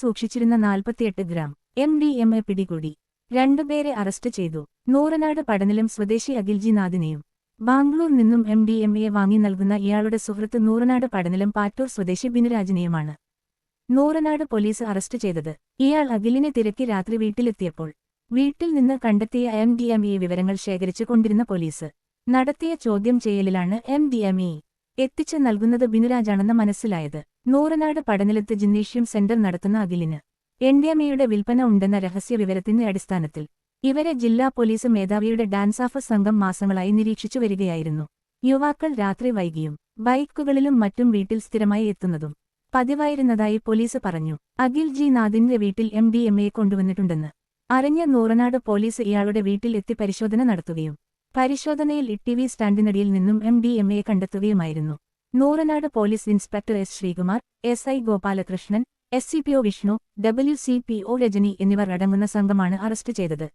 സൂക്ഷിച്ചിരുന്ന നാൽപ്പത്തിയെട്ട് gram M D M A പിടികൂടി. രണ്ടുപേരെ അറസ്റ്റ് ചെയ്തു. നൂറനാട് പടനിലും സ്വദേശി അഖിൽജി നാഥിനെയും ബാംഗ്ലൂർ നിന്നും എം ഡി എം എ വാങ്ങി നൽകുന്ന ഇയാളുടെ സുഹൃത്ത് നൂറനാട് പടനിലും പാറ്റൂർ സ്വദേശി ബിനുരാജിനെയുമാണ്. നൂറനാട് പോലീസ് അറസ്റ്റ് ചെയ്തത് ഇയാൾ അഖിലിനെ തിരക്കി രാത്രി വീട്ടിലെത്തിയപ്പോൾ വീട്ടിൽ നിന്ന് കണ്ടെത്തിയ എം ഡി എം എ വിവരങ്ങൾ ശേഖരിച്ചു കൊണ്ടിരുന്ന പോലീസ് നടത്തിയ ചോദ്യം ചെയ്യലിലാണ് എം ഡി എം എ എത്തിച്ചു നൽകുന്നത് ബിനുരാജാണെന്ന് മനസ്സിലായത്. നൂറനാട് പടനിലത്ത് ജിംനേഷ്യം സെന്റർ നടത്തുന്ന അഖിലിന് എൻഡിഎംഎയുടെ വിൽപ്പന ഉണ്ടെന്ന രഹസ്യ വിവരത്തിന്റെ അടിസ്ഥാനത്തിൽ ഇവരെ ജില്ലാ പോലീസ് മേധാവിയുടെ ഡാൻസ് ഓഫ് സംഘം മാസങ്ങളായി നിരീക്ഷിച്ചു വരികയായിരുന്നു. യുവാക്കൾ രാത്രി വൈകിയും ബൈക്കുകളിലും മറ്റും വീട്ടിൽ സ്ഥിരമായി എത്തുന്നതും പതിവായിരുന്നതായി പോലീസ് പറഞ്ഞു. അഖിൽ ജി നാഥിന്റെ വീട്ടിൽ എം ഡി എം എ കൊണ്ടുവന്നിട്ടുണ്ടെന്ന് അറിഞ്ഞ നൂറനാട് പോലീസ് ഇയാളുടെ വീട്ടിൽ എത്തി പരിശോധന നടത്തുകയും പരിശോധനയിൽ ഇ ടി വി സ്റ്റാൻഡിനടിയിൽ നിന്നും M D M A കണ്ടെത്തുകയുമായിരുന്നു. Nooranad police inspector S Sreekumar S I Gopalakrishnan S C P O Vishnu W C P O Rajani എന്നിവർ അടങ്ങുന്ന സംഘമാണ് അറസ്റ്റ് ചെയ്തത്.